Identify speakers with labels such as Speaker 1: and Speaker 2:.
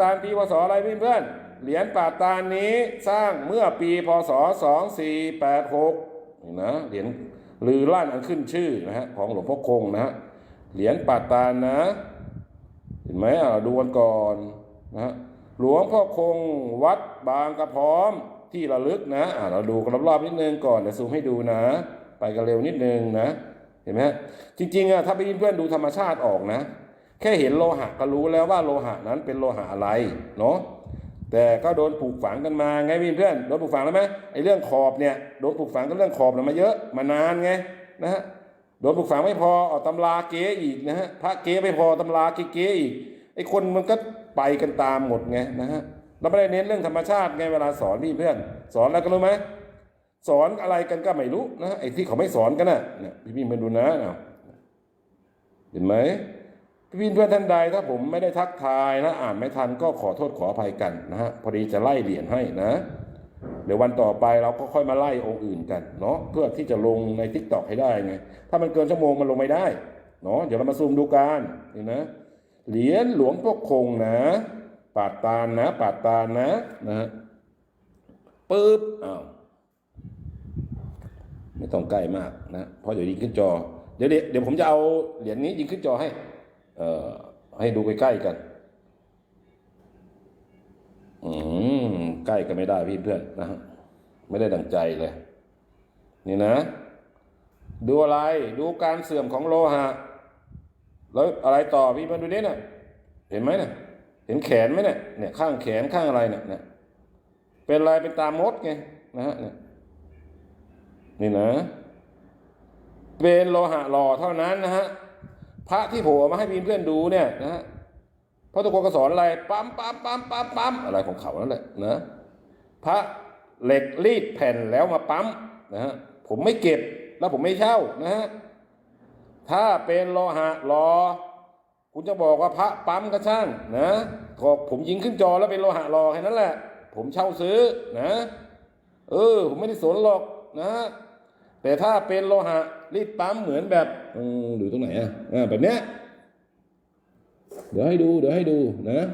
Speaker 1: ตานปีพศอะไรเพื่อนเหรียญป่าตานนี้สร้างเมื่อปีพศสองสี่แปดหกนี่นะเหรียญลือลั่นอันขึ้นชื่อนะฮะของหลวงพ่อคงนะฮะเหรียญป่าตานนะ เห็นไหมอะดูกันก่อนนะฮะหลวงพ่อคงวัดบางกระพร้อมที่ระลึกนะอะเราดูกันรอบๆนิดนึงก่อนเดี๋ยวซูมให้ดูนะ ไปกันเร็วนิดนึงนะ เห็นไหมจริงๆอะถ้าไปเพื่อนดูธรรมชาติออกนะ แค่เห็นโลหะก็รู้แล้วว่าโลหะนั้นเป็นโลหะอะไรเนาะแต่ก็โดนปลูกฝังกันมาไงพี่เพื่อนโดนปลูกฝังแล้วไหมไอ้เรื่องขอบเนี่ยโดนปลูกฝังกันเรื่องขอบมาเยอะมานานไงนะฮะโดนปลูกฝังไม่พอเอาตำราเก๊อีกนะฮะพระเก๊ไม่พอตำราเก๊อีกไอ้คนมันก็ไปกันตามหมดไงนะฮะเราไม่ได้เน้นเรื่องธรรมชาติไงเวลาสอนพี่เพื่อน สอนแล้วก็รู้ไหมสอนอะไรกันก็ไม่รู้นะไอ้ที่เขาไม่สอนกันน่ะเนี่ยพี่พี่มาดูนะเอาเห็นไหม พี่เพื่อนท่านใดถ้าผมไม่ได้ทักทายนะอ่านไม่ทันก็ขอโทษขออภัยกันนะฮะพอดีจะไล่เหรียญให้นะเดี๋ยววันต่อไปเราก็ค่อยมาไล่องค์อื่นกันเนาะเพื่อที่จะลงในทิกตอกให้ได้ไงถ้ามันเกินชั่วโมงมันลงไม่ได้เนาะเดี๋ยวเรามาซูมดูกันนี่นนะเหรียญหลวงพ่อคงนะ ปาดตาลนะ ปาดตาลนะนะฮะปึ๊บอ้าวไม่ต้องใกล้มากนะเพราะเดี๋ยวยิงขึ้นจอเดี๋ยวเดี๋ยวผมจะเอาเหรียญนี้ยิงขึ้นจอให้ ให้ดูใกล้ๆกัน อืมใกล้กันไม่ได้พี่เพื่อนนะฮะไม่ได้ดังใจเลย นี่นะ ดูอะไร ดูการเสื่อมของโลหะ แล้วอะไรต่อพี่มาดูนี่น่ะเห็นไหมน่ะ เห็นแขนไหมเนี่ยเนี่ยข้างแขนข้างอะไรเนี่ยเนี่ยเป็นอะไรเป็นตามดไงนะฮะเนี่ยนี่นะ เป็นโลหะหล่อเท่านั้นนะฮะ พระที่โผล่มาให้พี่เพื่อนดูเนี่ยนะฮะพระตุกก็สอนอะไรปั๊มปั๊มปั๊มปั๊มปั๊มอะไรของเขานั่นแหละนะพระเหล็กรีดแผ่นแล้วมาปั๊มนะฮะผมไม่เก็บแล้วผมไม่เช่านะฮะถ้าเป็นโลหะหลอคุณจะบอกว่าพระปั๊มก็ช่างนะก็ผมยิงขึ้นจอแล้วเป็นโลหะหลอแค่นั้นแหละ ผมเช่าซื้อนะ เออ ผมไม่ได้สนหรอกนะ แต่ถ้าเป็นโลหะรีดปั๊มเหมือนแบบอืมดูตรงไหนอะแบบเนี้ยเดี๋ยวให้ดู เดี๋ยวให้ดูนะ